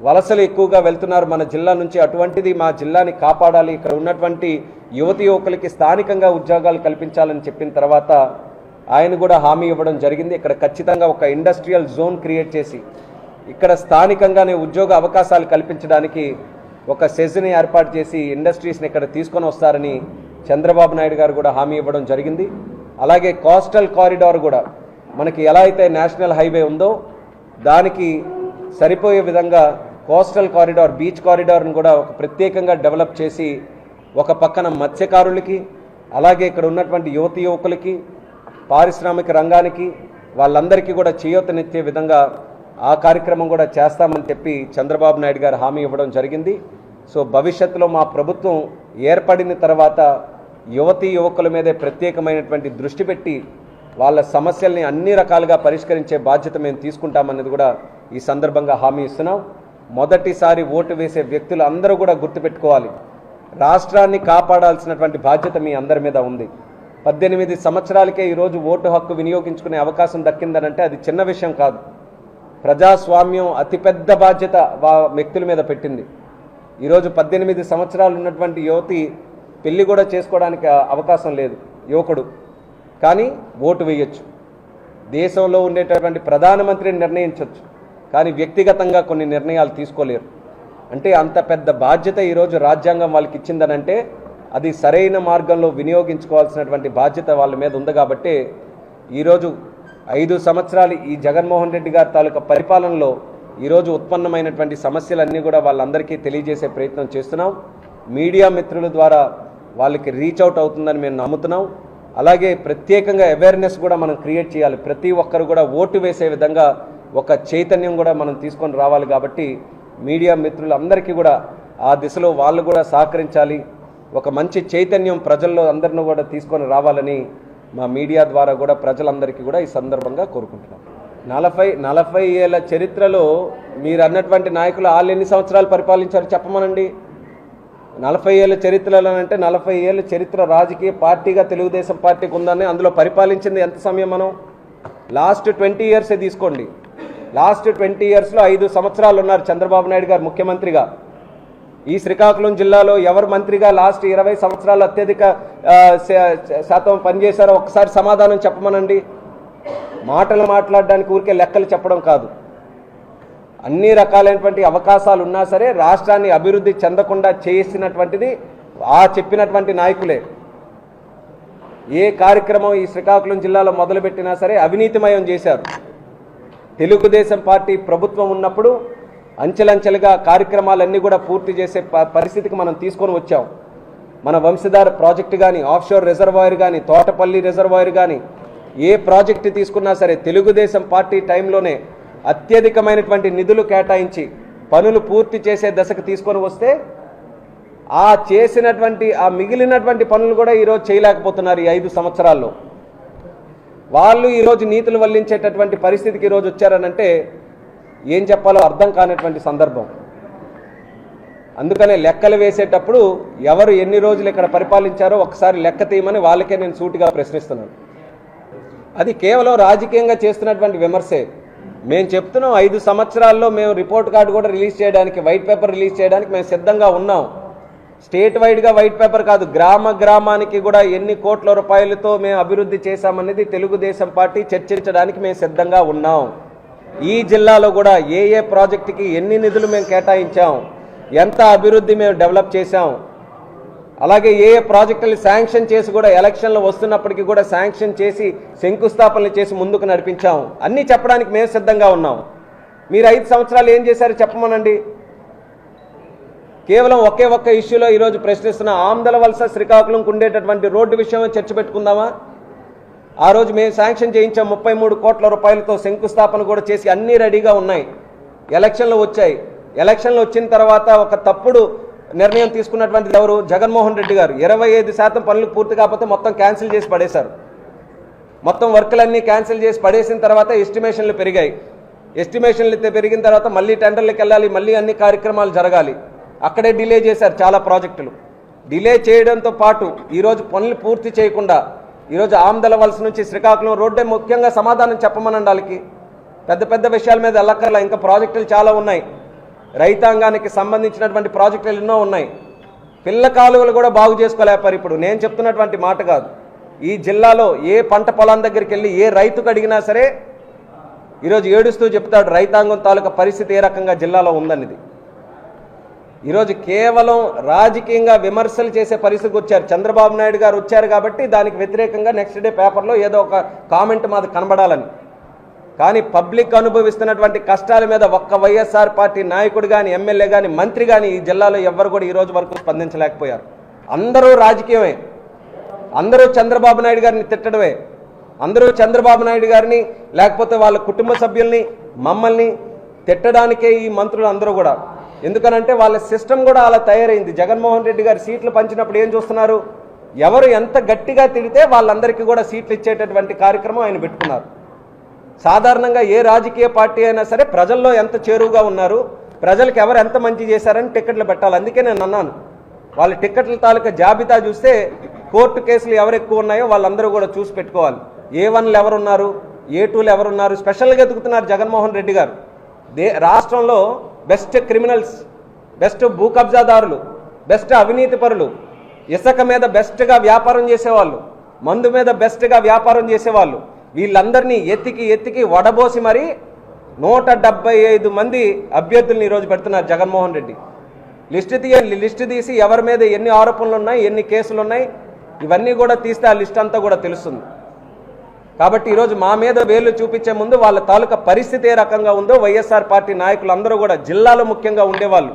వలసలు ఎక్కువగా వెళ్తున్నారు మన జిల్లా నుంచి. అటువంటిది మా జిల్లాని కాపాడాలి. ఇక్కడ ఉన్నటువంటి యువతి యువకులకి స్థానికంగా ఉద్యోగాలు కల్పించాలని చెప్పిన తర్వాత ఆయన కూడా హామీ ఇవ్వడం జరిగింది. ఇక్కడ ఖచ్చితంగా ఒక ఇండస్ట్రియల్ జోన్ క్రియేట్ చేసి ఇక్కడ స్థానికంగానే ఉద్యోగ అవకాశాలు కల్పించడానికి ఒక సెజ్ని ఏర్పాటు చేసి ఇండస్ట్రీస్ని ఇక్కడ తీసుకొని వస్తారని చంద్రబాబు నాయుడు గారు కూడా హామీ ఇవ్వడం జరిగింది. అలాగే కోస్టల్ కారిడార్ కూడా మనకి ఎలా అయితే నేషనల్ హైవే ఉందో దానికి సరిపోయే విధంగా కోస్టల్ కారిడార్ బీచ్ కారిడార్ను కూడా ఒక ప్రత్యేకంగా డెవలప్ చేసి ఒక పక్కన మత్స్యకారులకి అలాగే ఇక్కడ ఉన్నటువంటి యువతి యువకులకి పారిశ్రామిక రంగానికి వాళ్ళందరికీ కూడా చేయూతనిచ్చే విధంగా ఆ కార్యక్రమం కూడా చేస్తామని చెప్పి చంద్రబాబు నాయుడు గారు హామీ ఇవ్వడం జరిగింది. సో భవిష్యత్తులో మా ప్రభుత్వం ఏర్పడిన తర్వాత యువతీ యువకుల మీదే ప్రత్యేకమైనటువంటి దృష్టి పెట్టి వాళ్ళ సమస్యల్ని అన్ని రకాలుగా పరిష్కరించే బాధ్యత మేము తీసుకుంటామన్నది కూడా ఈ సందర్భంగా హామీ ఇస్తున్నాం. మొదటిసారి ఓటు వేసే వ్యక్తులు అందరూ కూడా గుర్తుపెట్టుకోవాలి. రాష్ట్రాన్ని కాపాడాల్సినటువంటి బాధ్యత మీ అందరి మీద ఉంది. పద్దెనిమిది సంవత్సరాలకే ఈరోజు ఓటు హక్కు వినియోగించుకునే అవకాశం దక్కిందనంటే అది చిన్న విషయం కాదు. ప్రజాస్వామ్యం అతిపెద్ద బాధ్యత వా వ్యక్తుల మీద పెట్టింది. ఈరోజు పద్దెనిమిది సంవత్సరాలు ఉన్నటువంటి యువతి పెళ్ళి కూడా చేసుకోవడానికి అవకాశం లేదు యువకుడు. కానీ ఓటు వేయొచ్చు. దేశంలో ఉండేటటువంటి ప్రధానమంత్రిని నిర్ణయించవచ్చు కానీ వ్యక్తిగతంగా కొన్ని నిర్ణయాలు తీసుకోలేరు. అంటే అంత పెద్ద బాధ్యత ఈరోజు రాజ్యాంగం వాళ్ళకి ఇచ్చిందనంటే అది సరైన మార్గంలో వినియోగించుకోవాల్సినటువంటి బాధ్యత వాళ్ళ మీద ఉంది కాబట్టి ఈరోజు ఐదు సంవత్సరాలు ఈ జగన్మోహన్ రెడ్డి గారి తాలూకా పరిపాలనలో ఈరోజు ఉత్పన్నమైనటువంటి సమస్యలన్నీ కూడా వాళ్ళందరికీ తెలియజేసే ప్రయత్నం చేస్తున్నాం. మీడియా మిత్రుల ద్వారా వాళ్ళకి రీచ్ అవుట్ అవుతుందని మేము నమ్ముతున్నాం. అలాగే ప్రత్యేకంగా అవేర్నెస్ కూడా మనం క్రియేట్ చేయాలి. ప్రతి ఒక్కరు కూడా ఓటు వేసే విధంగా ఒక చైతన్యం కూడా మనం తీసుకొని రావాలి కాబట్టి మీడియా మిత్రులందరికీ కూడా ఆ దిశలో వాళ్ళు కూడా సహకరించాలి. ఒక మంచి చైతన్యం ప్రజల్లో అందరిని కూడా తీసుకొని రావాలని మా మీడియా ద్వారా కూడా ప్రజలందరికీ కూడా ఈ సందర్భంగా కోరుకుంటున్నాం. నలభై నలభై ఏళ్ళ చరిత్రలో మీరు అన్నటువంటి నాయకులు వాళ్ళు ఎన్ని సంవత్సరాలు పరిపాలించారు చెప్పమనండి. నలభై ఏళ్ళ చరిత్రలో అంటే నలభై ఏళ్ళ చరిత్ర రాజకీయ పార్టీగా తెలుగుదేశం పార్టీకి ఉందని అందులో పరిపాలించింది ఎంత సమయం మనం? లాస్ట్ ట్వంటీ ఇయర్సే తీసుకోండి. లాస్ట్ ట్వంటీ ఇయర్స్లో ఐదు సంవత్సరాలు ఉన్నారు చంద్రబాబు నాయుడు గారు ముఖ్యమంత్రిగా. ఈ శ్రీకాకుళం జిల్లాలో ఎవరు మంత్రిగా లాస్ట్ ఇరవై సంవత్సరాలు అత్యధిక శాతం పనిచేశారో ఒకసారి సమాధానం చెప్పమనండి. మాటలు మాట్లాడడానికి ఊరికే లెక్కలు చెప్పడం కాదు. అన్ని రకాలైనటువంటి అవకాశాలు ఉన్నా సరే రాష్ట్రాన్ని అభివృద్ధి చెందకుండా చేసినటువంటిది ఆ చెప్పినటువంటి నాయకులే. ఏ కార్యక్రమం ఈ శ్రీకాకుళం జిల్లాలో మొదలుపెట్టినా సరే అవినీతిమయం చేశారు. తెలుగుదేశం పార్టీ ప్రభుత్వం ఉన్నప్పుడు అంచెలంచెలుగా కార్యక్రమాలన్నీ కూడా పూర్తి చేసే ప- పరిస్థితికి మనం తీసుకొని వచ్చాం. మన వంశధార ప్రాజెక్టు కానీ ఆఫ్షోర్ రిజర్వాయర్ కానీ తోటపల్లి రిజర్వాయర్ కానీ ఏ ప్రాజెక్టు తీసుకున్నా సరే తెలుగుదేశం పార్టీ టైంలోనే అత్యధికమైనటువంటి నిధులు కేటాయించి పనులు పూర్తి చేసే దశకు తీసుకొని వస్తే ఆ చేసినటువంటి ఆ మిగిలినటువంటి పనులు కూడా ఈరోజు చేయలేకపోతున్నారు ఈ ఐదు సంవత్సరాల్లో. వాళ్ళు ఈరోజు నీతులు వల్లించేటటువంటి పరిస్థితికి ఈరోజు వచ్చారనంటే ఏం చెప్పాలో అర్థం కానటువంటి సందర్భం. అందుకనే లెక్కలు వేసేటప్పుడు ఎవరు ఎన్ని రోజులు ఇక్కడ పరిపాలించారో ఒకసారి లెక్క తీయమని వాళ్ళకే నేను సూటిగా ప్రశ్నిస్తున్నాను. అది కేవలం రాజకీయంగా చేస్తున్నటువంటి విమర్శే. మేము చెప్తున్నాం ఐదు సంవత్సరాల్లో మేము రిపోర్ట్ కార్డు కూడా రిలీజ్ చేయడానికి వైట్ పేపర్ రిలీజ్ చేయడానికి మేము సిద్ధంగా ఉన్నాం. స్టేట్ వైడ్గా వైట్ పేపర్ కాదు గ్రామ గ్రామానికి కూడా ఎన్ని కోట్ల రూపాయలతో మేము అభివృద్ధి చేశామనేది తెలుగుదేశం పార్టీ చర్చించడానికి మేము సిద్ధంగా ఉన్నాం. ఈ జిల్లాలో కూడా ఏ ఏ ప్రాజెక్టుకి ఎన్ని నిధులు మేము కేటాయించాం ఎంత అభివృద్ధి మేము డెవలప్ చేశాం అలాగే ఏ ఏ ప్రాజెక్టులు శాంక్షన్ చేసి కూడా ఎలక్షన్లు వస్తున్నప్పటికీ కూడా శాంక్షన్ చేసి శంకుస్థాపనలు చేసి ముందుకు నడిపించాం. అన్నీ చెప్పడానికి మేము సిద్ధంగా ఉన్నాం. మీరు ఐదు సంవత్సరాలు ఏం చేశారు చెప్పమనండి. కేవలం ఒకే ఒక్క ఇష్యూలో ఈరోజు ప్రశ్నిస్తున్న ఆమ్దల వలస శ్రీకాకుళంకు ఉండేటటువంటి రోడ్డు విషయమే చర్చ పెట్టుకుందామా? ఆ రోజు మేము శాంక్షన్ చేయించాం ముప్పై మూడు కోట్ల రూపాయలతో శంకుస్థాపన కూడా చేసి అన్నీ రెడీగా ఉన్నాయి. ఎలక్షన్లు వచ్చాయి. ఎలక్షన్లు వచ్చిన తర్వాత ఒక తప్పుడు నిర్ణయం తీసుకున్నటువంటిది ఎవరు? జగన్మోహన్ రెడ్డి గారు. ఇరవై ఐదు శాతం పనులు పూర్తి కాకపోతే మొత్తం క్యాన్సిల్ చేసి పడేశారు. మొత్తం వర్కులన్నీ క్యాన్సిల్ చేసి పడేసిన తర్వాత ఎస్టిమేషన్లు పెరిగాయి. ఎస్టిమేషన్లు పెరిగిన తర్వాత మళ్ళీ టెండర్లకు వెళ్ళాలి మళ్ళీ అన్ని కార్యక్రమాలు జరగాలి. అక్కడే డిలే చేశారు చాలా ప్రాజెక్టులు. డిలే చేయడంతో పాటు ఈరోజు పనులు పూర్తి చేయకుండా ఈరోజు ఆమ్దల వలస నుంచి శ్రీకాకుళం రోడ్డే ముఖ్యంగా సమాధానం చెప్పమనండి వాళ్ళకి పెద్ద పెద్ద విషయాల మీద వెళ్ళక్కర్లా ఇంకా ప్రాజెక్టులు చాలా ఉన్నాయి. రైతాంగానికి సంబంధించినటువంటి ప్రాజెక్టులు ఎన్నో ఉన్నాయి. పిల్ల కాలువలు కూడా బాగు చేసుకోలేపారు ఇప్పుడు. నేను చెప్తున్నటువంటి మాట కాదు. ఈ జిల్లాలో ఏ పంట పొలం దగ్గరికి వెళ్ళి ఏ రైతుకు అడిగినా సరే ఈరోజు ఏడుస్తూ చెప్తాడు రైతాంగం తాలూకా పరిస్థితి ఏ రకంగా జిల్లాలో ఉందన్నది. ఈరోజు కేవలం రాజకీయంగా విమర్శలు చేసే పరిస్థితికి వచ్చారు. చంద్రబాబు నాయుడు గారు వచ్చారు కాబట్టి దానికి వ్యతిరేకంగా నెక్స్ట్ డే పేపర్లో ఏదో ఒక కామెంట్ మాది కనబడాలని. కానీ పబ్లిక్ అనుభవిస్తున్నటువంటి కష్టాల మీద ఒక్క వైఎస్ఆర్ పార్టీ నాయకుడు కానీ ఎమ్మెల్యే కానీ మంత్రి కానీ ఈ జిల్లాలో ఎవ్వరు కూడా ఈ రోజు వరకు స్పందించలేకపోయారు. అందరూ రాజకీయమే. అందరూ చంద్రబాబు నాయుడు గారిని తిట్టడమే. అందరూ చంద్రబాబు నాయుడు గారిని లేకపోతే వాళ్ళ కుటుంబ సభ్యుల్ని మమ్మల్ని తిట్టడానికే ఈ మంత్రులు అందరూ కూడా. ఎందుకనంటే వాళ్ళ సిస్టమ్ కూడా అలా తయారైంది. జగన్మోహన్ రెడ్డి గారు సీట్లు పంచినప్పుడు ఏం చూస్తున్నారు? ఎవరు ఎంత గట్టిగా తిడితే వాళ్ళందరికీ కూడా సీట్లు ఇచ్చేటటువంటి కార్యక్రమం ఆయన పెట్టుకున్నారు. సాధారణంగా ఏ రాజకీయ పార్టీ అయినా సరే ప్రజల్లో ఎంత చేరువుగా ఉన్నారు ప్రజలకు ఎవరు ఎంత మంచి చేశారని టికెట్లు పెట్టాలి. అందుకే నేను అన్నాను. వాళ్ళ టికెట్ల తాలూకా జాబితా చూస్తే కోర్టు కేసులు ఎవరు ఎక్కువ ఉన్నాయో వాళ్ళందరూ కూడా చూసి పెట్టుకోవాలి. ఏ వన్లు ఎవరున్నారు ఏ టూలు ఎవరున్నారు స్పెషల్గా ఎదుగుతున్నారు జగన్మోహన్ రెడ్డి గారు. దే రాష్ట్రంలో బెస్ట్ క్రిమినల్స్ బెస్ట్ భూ కబ్జాదారులు బెస్ట్ అవినీతి పరులు ఇసుక మీద బెస్ట్గా వ్యాపారం చేసేవాళ్ళు మందు మీద బెస్ట్గా వ్యాపారం చేసేవాళ్ళు వీళ్ళందరినీ ఎత్తికి ఎత్తికి వడబోసి మరి నూట డెబ్బై ఐదు మంది అభ్యర్థుల్ని ఈరోజు పెడుతున్నారు జగన్మోహన్ రెడ్డి. లిస్ట్ తీయండి లిస్ట్ తీసి ఎవరి మీద ఎన్ని ఆరోపణలు ఉన్నాయి ఎన్ని కేసులు ఉన్నాయి ఇవన్నీ కూడా తీస్తే ఆ లిస్ట్ అంతా కూడా తెలుస్తుంది. కాబట్టి ఈరోజు మా మీద వేలు చూపించే ముందు వాళ్ళ తాలూకా పరిస్థితి ఏ రకంగా ఉందో వైఎస్ఆర్ పార్టీ నాయకులు అందరూ కూడా జిల్లాలో ముఖ్యంగా ఉండేవాళ్ళు.